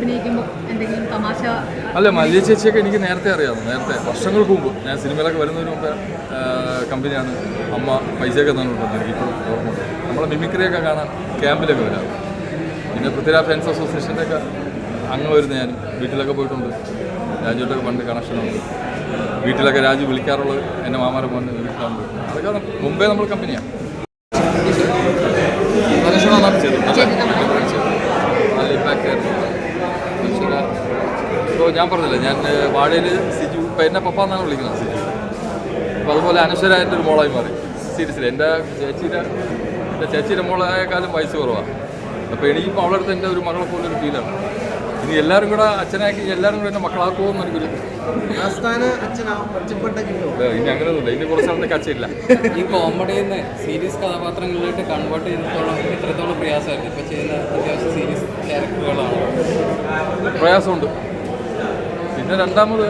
അഭിനയിക്കുമ്പോൾ എന്തെങ്കിലും തമാശ? അല്ല മല്ലിക ചേച്ചിയൊക്കെ എനിക്ക് നേരത്തെ അറിയാമോ നേരത്തെ വർഷങ്ങൾക്ക് മുമ്പ്. ഞാൻ സിനിമയിലൊക്കെ വരുന്നതിന് മുമ്പ് കമ്പനിയാണ് അമ്മ പൈസയൊക്കെ തന്നിട്ടുണ്ട് എനിക്ക് ഇപ്പോഴും ഓർമ്മയുണ്ട് നമ്മളെ മിമിക്രിയൊക്കെ കാണാൻ ക്യാമ്പിലൊക്കെ വരാം പിന്നെ പൃഥ്വിരാജ് ഫാൻസ് അസോസിയേഷന്റെ ഒക്കെ അങ്ങ് വരുന്ന ഞാൻ. വീട്ടിലൊക്കെ പോയിട്ടുണ്ട്. രാജുവിട്ടൊക്കെ പണ്ട് കണക്ഷനുണ്ട് വീട്ടിലൊക്കെ രാജു വിളിക്കാറുള്ളത് എന്റെ മാമാരെ പോകുന്നത് വിളിക്കാറുണ്ട് അതൊക്കെ മുമ്പേ നമ്മൾ കമ്പനിയാണ് ചെയ്തു ഞാൻ പറഞ്ഞില്ല ഞാൻ വാഴയിൽ സിജു ഇപ്പം എന്നെ പപ്പ എന്നാണ് വിളിക്കുന്നത് സിജു. അപ്പോൾ അതുപോലെ അനശ്വര എന്റെ ഒരു മോളായി മാറി. സീരിയസ്ലി എന്റെ ചേച്ചിയുടെ എന്റെ ചേച്ചിയുടെ മോളായേക്കാളും വയസ്സ് കുറവാണ് അപ്പോൾ എനിക്കിപ്പോൾ അവളുടെ അടുത്ത് എന്റെ ഒരു മകളെ പോലെ ഒരു ഫീലാണ് ഇനി എല്ലാവരും കൂടെ അച്ഛനാക്കി എല്ലാവരും കൂടെ എന്റെ മക്കളാക്കുമോ എന്നൊരു ഇനി അങ്ങനെയൊന്നുമില്ല ഇനി കുറച്ച് നാളത്തേക്ക് അച്ഛയില്ല ഈ കോമഡിയിൽ നിന്ന് സീരിയസ് കഥാപാത്രങ്ങളിലേക്ക് കൺവേർട്ട് ചെയ്തിട്ടുള്ള എത്രത്തോളം പ്രയാസമായിരുന്നു. ഇപ്പോൾ ചെയ്യുന്ന അത്യാവശ്യം സീരിയസ് ക്യാരക്ടറുകളാണ് പ്രയാസമുണ്ട്. പിന്നെ രണ്ടാമത്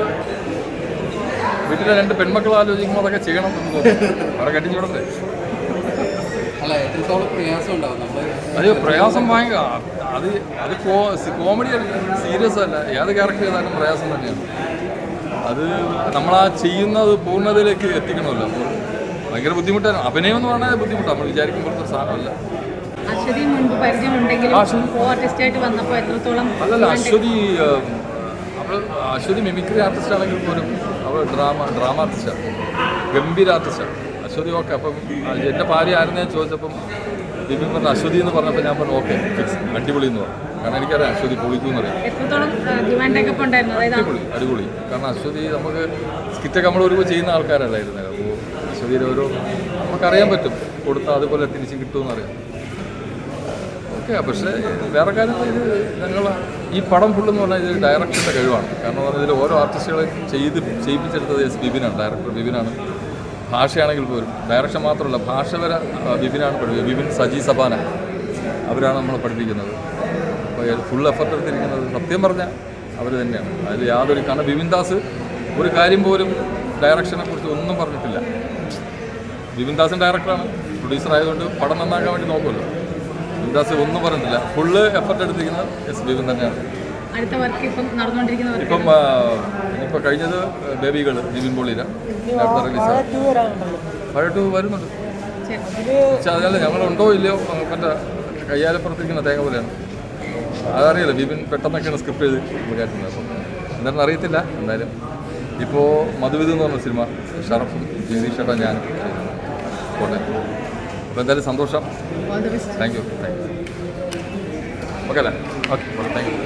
വീട്ടിലെ രണ്ട് പെൺമക്കൾ ആലോചിക്കുമ്പോൾ അതൊക്കെ ചെയ്യണം എന്ന് തോന്നുന്നു. അവരെ കട്ടിച്ചോടണ്ടേ അല്ല എത്രത്തോളം പ്രയാസം ഉണ്ടാവും നമ്മൾ അത് പ്രയാസം ഭയങ്കര. അത് അത് കോമഡി സീരിയസ് അല്ല ഏത് ക്യാരക്ടർ ചെയ്താലും പ്രയാസം തന്നെയാണ്. അത് നമ്മളാ ചെയ്യുന്നത് പൂർണതയിലേക്ക് എത്തിക്കണമല്ലോ. അപ്പോൾ ഭയങ്കര ബുദ്ധിമുട്ടാണ്. അഭിനയം എന്ന് പറഞ്ഞാൽ ബുദ്ധിമുട്ടാണ് നമ്മൾ വിചാരിക്കുമ്പോൾ സാധനമല്ല അശ്വതി മുൻപ് പരിചയം ഉണ്ടെങ്കിലും ആ, അശ്വതി. കോ ആർട്ടിസ്റ്റ് ആയിട്ട് വന്നപ്പോൾ എത്രത്തോളം അല്ലല്ല അശ്വതി അവൾ അശ്വതി മിമിക്രി ആർട്ടിസ്റ്റ് ആണെങ്കിൽ പോലും അവൾ ഡ്രാമ ഡ്രാമ ആർട്ടിസ്റ്റാണ് ഗംഭീര ആർട്ടിസ്റ്റാണ് അശ്വതി ഓക്കെ അപ്പം എന്റെ ഭാര്യ ആരെന്ന് ഞാൻ ചോദിച്ചപ്പം ദിവ്യം പറഞ്ഞ അശ്വതി എന്ന് പറഞ്ഞപ്പോൾ ഞാൻ പറഞ്ഞു ഓക്കെ ഫിക്സ് അടിപൊളി എന്ന് പറഞ്ഞു. കാരണം എനിക്കറിയാം അശ്വതി പൊളിക്കും എന്നറിയാം എത്രത്തോളം ഡിമാൻഡ് ഒക്കെ ഉണ്ടായിരുന്നു? അതായത് അടിപൊളി അടിപൊളി. കാരണം അശ്വതി നമുക്ക് സ്കിറ്റൊക്കെ നമ്മൾ ഒരുപോലെ ചെയ്യുന്ന ആൾക്കാരല്ലായിരുന്നു അപ്പോൾ അശ്വതിയുടെ ഓരോ നമുക്കറിയാൻ പറ്റും. കൊടുത്താൽ അതുപോലെ തിരിച്ച് കിട്ടുമെന്ന് അറിയാം. ഓക്കെ പക്ഷേ വേറെ കാര്യം ഇത് ഞങ്ങൾ ഈ പടം ഫുള്ളെന്ന് പറഞ്ഞാൽ ഇത് ഡയറക്ഷന്റെ കഴിവാണ്. കാരണം പറഞ്ഞാൽ ഇതിൽ ഓരോ ആർട്ടിസ്റ്റുകളെ ചെയ്ത് ചെയ്യിപ്പിച്ചെടുത്തത് എസ് ബിബിനാണ് ഡയറക്ടർ ബിബിനാണ്. ഭാഷയാണെങ്കിൽ പോലും ഡയറക്ഷൻ മാത്രമല്ല ഭാഷ വരെ ബിബിനാണ് പഠിപ്പിക്കുക ബിബിൻ സജി സബാന അവരാണ് നമ്മളെ പഠിപ്പിക്കുന്നത്. അപ്പോൾ ഫുൾ എഫർട്ട് എടുത്തിരിക്കുന്നത് സത്യം പറഞ്ഞാൽ അവർ തന്നെയാണ്. അതിൽ യാതൊരു കാരണം ബിബിൻ ദാസ് ഒരു കാര്യം പോലും ഡയറക്ഷനെ കുറിച്ച് ഒന്നും പറഞ്ഞിട്ടില്ല. ബിബിൻ ദാസൻ ഡയറക്ടറാണ് പ്രൊഡ്യൂസർ ആയതുകൊണ്ട് പടം നന്നാക്കാൻ വേണ്ടി നോക്കുമല്ലോ. ബിബിൻ ഒന്നും പറഞ്ഞില്ല ഫുള്ള് എഫർട്ട് എടുത്തിരിക്കുന്നത് എസ് ബിബിൻ തന്നെയാണ്. അടുത്ത വർക്ക് ഇപ്പം ഇപ്പൊ കഴിഞ്ഞത് ബേബികൾ നിവിൻ പോളിയില മഴ ടു വരുന്നുണ്ട്. പക്ഷെ അതല്ല ഞങ്ങളുണ്ടോ ഇല്ലയോ ആ, മറ്റേ കയ്യാലപ്പുറത്തിരിക്കുന്ന തേങ്ങ പോലെയാണ്. അതറിയില്ല ബിബിൻ പെട്ടെന്നൊക്കെയാണ് സ്ക്രിപ്റ്റ് ചെയ്ത് നമ്മൾ കയറ്റുന്നത് അപ്പം എന്താണെന്ന് അറിയത്തില്ല എന്തായാലും. ഇപ്പോൾ മധുവിധ് എന്ന് പറഞ്ഞ സിനിമ ഷറഫും ജഗദീഷ് ചേട്ടാ ഞാനും. പോട്ടെ. അപ്പോൾ എന്തായാലും സന്തോഷം. Thank you thank you okay അല്ലേ ഓക്കെ താങ്ക് യു